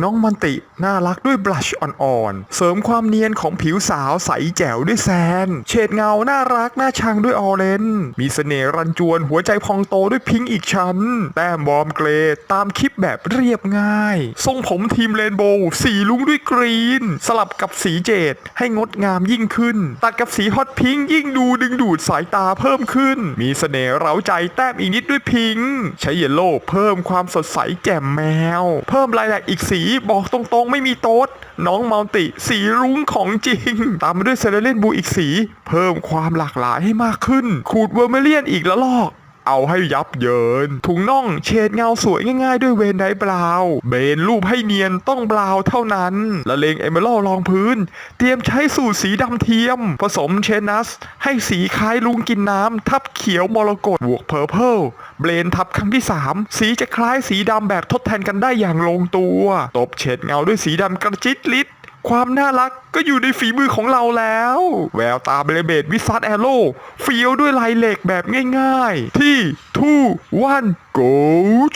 น้องมันติน่ารักด้วยบลัชอ่อนๆ เสริมความเนียนของผิวสาวใสแจ๋วด้วยแซน เฉดเงาน่ารักน่าชังด้วยออเรน มีเสน่ห์รันจวนหัวใจพองโตด้วยพิงค์อีกชั้น แต้มวอมเกรดตามคลิปแบบเรียบง่าย ทรงผมทีมเรนโบว์สีลุ้งด้วยกรีน สลับกับสีเจดให้งดงามยิ่งขึ้น ตัดกับสีฮอตพิงค์ยิ่งดูดึงดูดสายตาเพิ่มขึ้น มีเสน่ห์เร้าใจแต้มอีกนิดด้วยพิงค์ใช้เยลโล่เพิ่มความสดใสแจ่มแมว เพิ่มรายละเอียดอีกสีบอกตรงๆ ไม่มีโต๊ดน้องมัลติ สีรุ้งของจริง ตามมาด้วยเซเลเลนบูอีกสี เพิ่มความหลากหลายให้มากขึ้น ขูดเวอร์เมเลียนอีกละลอก เอาให้ยับเยิน ถุงน่องเฉดเงาสวยง่ายๆ ด้วยเวนไดบราวน์เบนรูปให้เนียนต้องบราวน์เท่านั้นละเลงเอเมอรัลรองพื้น เตรียมใช้สูตรสีดำเทียม ผสมเชนัส ให้สีคล้ายลุงกินน้ำ ทับเขียวมรกตบวกเพอร์เพลเบลนทับครั้งที่ 3 สีจะคล้ายสีดำแบบทดแทนกันได้อย่างลงตัว ตบเฉดเงาด้วยสีดำกระจิตลิด ความน่ารักก็อยู่ในฝีมือของเราแล้ว แววตาเบลเบดวิซัตแอโร่เฟียวด้วยลายเหล็กแบบง่ายๆ ที่ทูวันโก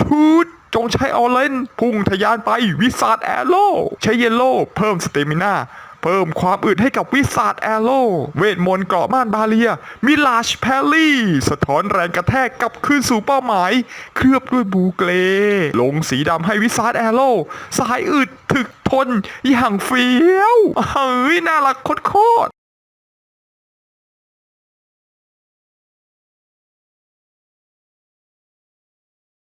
ชุดจงใช้ออเลนพุ่งทะยานไปวิสาดแอโร่ใช้เยลโล่เพิ่มสเตมินา เพิ่มความอึดให้กับวิสาดแอโรเวทมนต์เกราะม่านบาเลีย มิลาชแพลลี่ สะท้อนแรงกระแทกกลับคืนสู่เป้าหมาย เคลือบด้วยบูเกลลงสีดำให้วิสาดแอโรสายอึดถึกทนอย่างเฟี้ยวเฮ้ยน่ารักโคตร